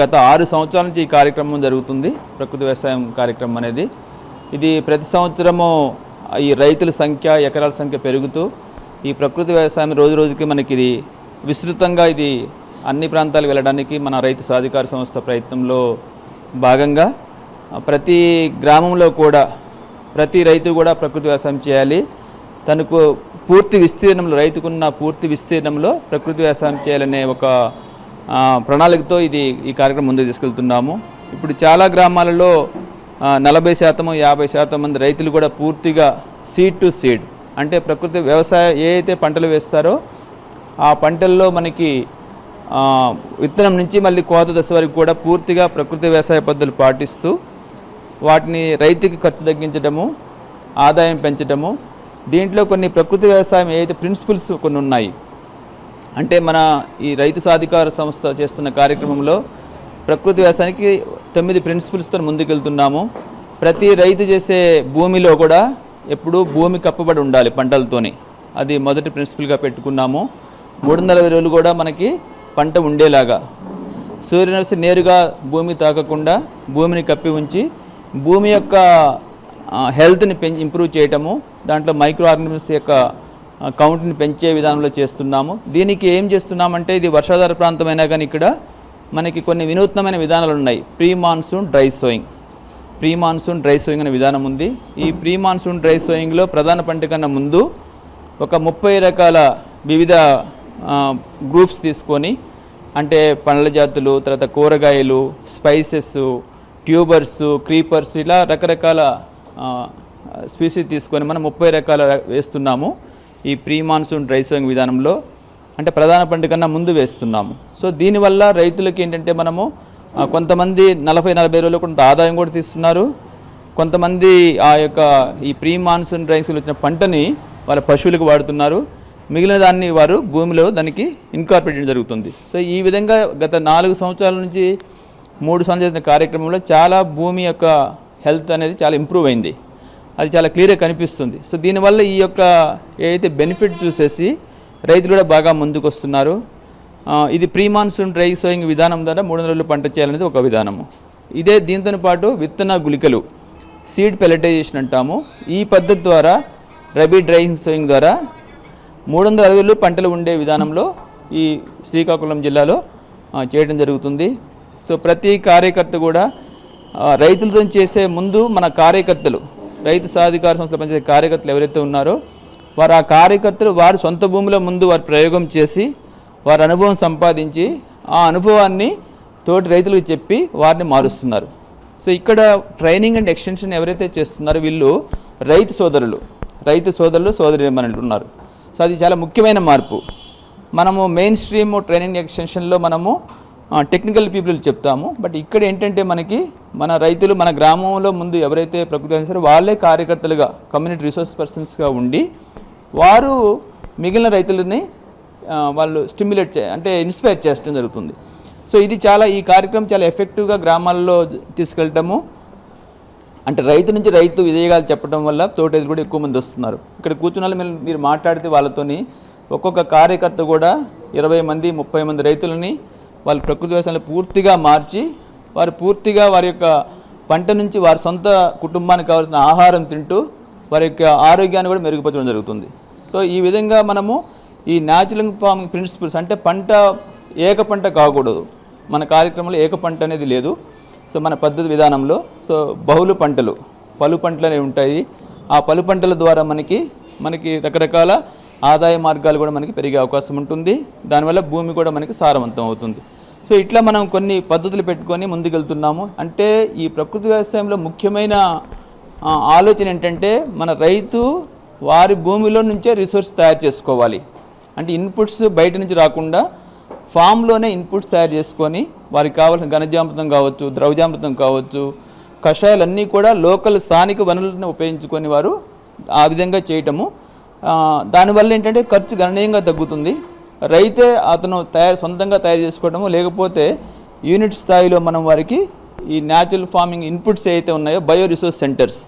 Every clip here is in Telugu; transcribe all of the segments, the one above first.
గత ఆరు సంవత్సరాల నుంచి ఈ కార్యక్రమం జరుగుతుంది ప్రకృతి వ్యవసాయం కార్యక్రమం అనేది. ఇది ప్రతి సంవత్సరము ఈ రైతుల సంఖ్య ఎకరాల సంఖ్య పెరుగుతూ ఈ ప్రకృతి వ్యవసాయం రోజు రోజుకి మనకి ఇది విస్తృతంగా ఇది అన్ని ప్రాంతాలకు వెళ్ళడానికి మన రైతు సాధికార సంస్థ ప్రయత్నంలో భాగంగా ప్రతి గ్రామంలో కూడా ప్రతి రైతు కూడా ప్రకృతి వ్యవసాయం చేయాలి. తనకు పూర్తి విస్తీర్ణంలో రైతుకున్న పూర్తి విస్తీర్ణంలో ప్రకృతి వ్యవసాయం చేయాలనే ఒక ప్రణాళికతో ఇది ఈ కార్యక్రమం ముందుకు తీసుకెళ్తున్నాము. ఇప్పుడు చాలా గ్రామాలలో నలభై శాతము యాభై శాతం మంది రైతులు కూడా పూర్తిగా సీడ్ టు సీడ్ అంటే ప్రకృతి వ్యవసాయ ఏ అయితే పంటలు వేస్తారో ఆ పంటల్లో మనకి విత్తనం నుంచి మళ్ళీ కోత దశ వరకు కూడా పూర్తిగా ప్రకృతి వ్యవసాయ పద్ధతులు పాటిస్తూ వాటిని రైతుకి ఖర్చు తగ్గించడము ఆదాయం పెంచడము దీంట్లో కొన్ని ప్రకృతి వ్యవసాయం ఏదైతే ప్రిన్సిపల్స్ కొన్ని ఉన్నాయి అంటే మన ఈ రైతు సాధికార సంస్థ చేస్తున్న కార్యక్రమంలో ప్రకృతి వ్యవసాయానికి తొమ్మిది ప్రిన్సిపల్స్తో ముందుకెళ్తున్నాము. ప్రతి రైతు చేసే భూమిలో కూడా ఎప్పుడూ భూమి కప్పబడి ఉండాలి పంటలతోని. అది మొదటి ప్రిన్సిపల్గా పెట్టుకున్నాము. మూడు వందల రోజులు కూడా మనకి పంట ఉండేలాగా. సూర్యరశ్మి నేరుగా భూమి తాకకుండా భూమిని కప్పి ఉంచి భూమి యొక్క హెల్త్ని పెంచి ఇంప్రూవ్ చేయటము దాంట్లో మైక్రో ఆర్గనిజమ్స్ యొక్క కౌంట్ని పెంచే విధానంలో చేస్తున్నాము. దీనికి ఏం చేస్తున్నామంటే ఇది వర్షాధార ప్రాంతమైనా కానీ ఇక్కడ మనకి కొన్ని వినూత్నమైన విధానాలు ఉన్నాయి. Pre monsoon dry sowing. Pre monsoon dry sowing అనే విధానం ఉంది. ఈ ప్రీ మాన్సూన్ డ్రై సోయింగ్లో ప్రధాన పంట కన్నా ముందు ఒక ముప్పై రకాల వివిధ గ్రూప్స్ తీసుకొని అంటే పండ్ల జాతులు తర్వాత కూరగాయలు స్పైసెస్ ట్యూబర్స్ క్రీపర్స్ ఇలా రకరకాల స్పీసీస్ తీసుకొని మనం ముప్పై రకాల వేస్తున్నాము. ఈ ప్రీ మాన్సూన్ డ్రై సోయింగ్ విధానంలో అంటే ప్రధాన పంట కన్నా ముందు వేస్తున్నాము. సో దీనివల్ల రైతులకి ఏంటంటే మనము కొంతమంది నలభై నలభై రోజులు కొంత ఆదాయం కూడా తీస్తున్నారు. కొంతమంది ఆ యొక్క ఈ ప్రీ మాన్సూన్ డ్రైన్స్లో వచ్చిన పంటని వాళ్ళ పశువులకు వాడుతున్నారు. మిగిలిన దాన్ని వారు భూమిలో దానికి ఇన్కార్పొరేట్ జరుగుతుంది. సో ఈ విధంగా గత నాలుగు సంవత్సరాల నుంచి మూడు సంవత్సరాల కార్యక్రమంలో చాలా భూమి యొక్క హెల్త్ అనేది చాలా ఇంప్రూవ్ అయింది. అది చాలా క్లియర్గా కనిపిస్తుంది. సో దీనివల్ల ఈ యొక్క ఏదైతే బెనిఫిట్ చూసేసి రైతులు కూడా బాగా ముందుకు వస్తున్నారు ఇది ప్రీ మాన్సూన్ డ్రై సోయింగ్ విధానం ద్వారా మూడు వందల పంట చేయాలనేది ఒక విధానము. ఇదే దీంతో పాటు విత్తన గుళికలు సీడ్ పెలటైజేషన్ అంటాము. ఈ పద్ధతి ద్వారా రబీ డ్రై సోయింగ్ ద్వారా మూడు వందల అరవైలు పంటలు ఉండే విధానంలో ఈ శ్రీకాకుళం జిల్లాలో చేయడం జరుగుతుంది. సో ప్రతి కార్యకర్త కూడా రైతులతో చేసే ముందు మన కార్యకర్తలు రైతు సాధికార సంస్థలు పనిచేసే కార్యకర్తలు ఎవరైతే ఉన్నారో వారు ఆ కార్యకర్తలు వారి సొంత భూమిలో ముందు వారు ప్రయోగం చేసి వారి అనుభవం సంపాదించి ఆ అనుభవాన్ని తోటి రైతులకు చెప్పి వారిని మారుస్తున్నారు. సో ఇక్కడ ట్రైనింగ్ అండ్ ఎక్స్టెన్షన్ ఎవరైతే చేస్తున్నారో వీళ్ళు రైతు సోదరులు రైతు సోదరులు సోదరి ఉన్నారు. సో అది చాలా ముఖ్యమైన మార్పు. మనము మెయిన్ స్ట్రీమ్ ట్రైనింగ్ ఎక్స్టెన్షన్లో మనము టెక్నికల్ పీపుల్ చెప్తాము. బట్ ఇక్కడ ఏంటంటే మనకి మన రైతులు మన గ్రామంలో ముందు ఎవరైతే ప్రకృతి చేస్తారో వాళ్ళే కార్యకర్తలుగా కమ్యూనిటీ రిసోర్స్ పర్సన్స్గా ఉండి వారు మిగిలిన రైతులని వాళ్ళు స్టిమ్యులేట్ చే అంటే ఇన్స్పైర్ చేయడం జరుగుతుంది. సో ఇది చాలా ఈ కార్యక్రమం చాలా ఎఫెక్టివ్గా గ్రామాల్లో తీసుకెళ్ళటము. అంటే రైతు నుంచి రైతు విజయగాలు చెప్పడం వల్ల తోటేది కూడా ఎక్కువ మంది వస్తున్నారు. ఇక్కడ కూర్చున్న వాళ్ళు మీరు మాట్లాడితే వాళ్ళతోని ఒక్కొక్క కార్యకర్త కూడా ఇరవై మంది ముప్పై మంది రైతులని వాళ్ళు ప్రకృతి వ్యవసాయాన్ని పూర్తిగా మార్చి వారు పూర్తిగా వారి యొక్క పంట నుంచి వారి సొంత కుటుంబానికి కావాల్సిన ఆహారం తింటూ వారి యొక్క ఆరోగ్యాన్ని కూడా మెరుగుపరచడం జరుగుతుంది. సో ఈ విధంగా మనము ఈ న్యాచురల్ ఫార్మింగ్ ప్రిన్సిపల్స్ అంటే పంట ఏక పంట కాకూడదు. మన కార్యక్రమంలో ఏక పంట అనేది లేదు. సో మన పద్ధతి విధానంలో సో బహుళ పంటలు పలు పంటలు అనేవి ఉంటాయి. ఆ పలు పంటల ద్వారా మనకి మనకి రకరకాల ఆదాయ మార్గాలు కూడా మనకి పెరిగే అవకాశం ఉంటుంది. దానివల్ల భూమి కూడా మనకి సారవంతం అవుతుంది. సో ఇట్లా మనం కొన్ని పద్ధతులు పెట్టుకొని ముందుకెళ్తున్నాము. అంటే ఈ ప్రకృతి వ్యవసాయంలో ముఖ్యమైన ఆలోచన ఏంటంటే మన రైతు వారి భూమిలో నుంచే రిసోర్స్ తయారు చేసుకోవాలి. అంటే ఇన్పుట్స్ బయట నుంచి రాకుండా ఫామ్లోనే ఇన్పుట్స్ తయారు చేసుకొని వారికి కావాల్సిన ఘనజామృతం కావచ్చు ద్రవజామృతం కావచ్చు కషాయాలన్నీ కూడా లోకల్ స్థానిక వనరులను ఉపయోగించుకొని వారు ఆ విధంగా చేయటము దానివల్ల ఏంటంటే ఖర్చు గణనీయంగా తగ్గుతుంది. రైతే అతను తయారు సొంతంగా తయారు చేసుకోవడము లేకపోతే యూనిట్ స్థాయిలో మనం వారికి ఈ న్యాచురల్ ఫార్మింగ్ ఇన్పుట్స్ ఏవైతే ఉన్నాయో బయో రిసోర్స్ సెంటర్స్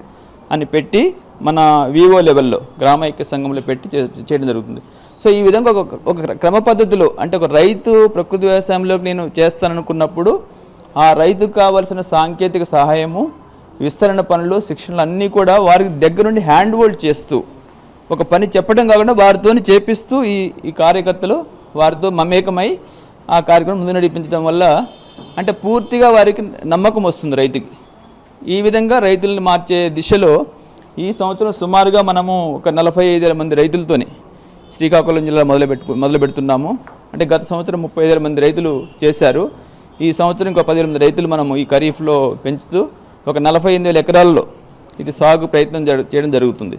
అని పెట్టి మన వివో లెవెల్లో గ్రామ ఐక్య సంఘంలో పెట్టి చేయడం జరుగుతుంది. సో ఈ విధంగా ఒక ఒక క్రమ పద్ధతిలో అంటే ఒక రైతు ప్రకృతి వ్యవసాయంలోకి నేను చేస్తాననుకున్నప్పుడు ఆ రైతుకు కావలసిన సాంకేతిక సహాయము విస్తరణ పనులు శిక్షణలు అన్నీ కూడా వారికి దగ్గర నుండి హ్యాండ్ హోల్డ్ చేస్తూ ఒక పని చెప్పడం కాకుండా వారితో చేపిస్తూ ఈ ఈ కార్యకర్తలు వారితో మమేకమై ఆ కార్యక్రమం ముందు నడిపించడం వల్ల అంటే పూర్తిగా వారికి నమ్మకం వస్తుంది రైతుకి. ఈ విధంగా రైతులను మార్చే దిశలో ఈ సంవత్సరం సుమారుగా మనము ఒక నలభై ఐదు వేల మంది రైతులతోని శ్రీకాకుళం జిల్లా మొదలు పెట్టు మొదలు పెడుతున్నాము. అంటే గత సంవత్సరం ముప్పై ఐదు వేల మంది రైతులు చేశారు. ఈ సంవత్సరం ఇంకో పదివేల మంది రైతులు మనము ఈ ఖరీఫ్లో పెంచుతూ ఒక నలభై ఎనిమిది వేల ఎకరాల్లో ఇది సాగు ప్రయత్నం చేయడం జరుగుతుంది.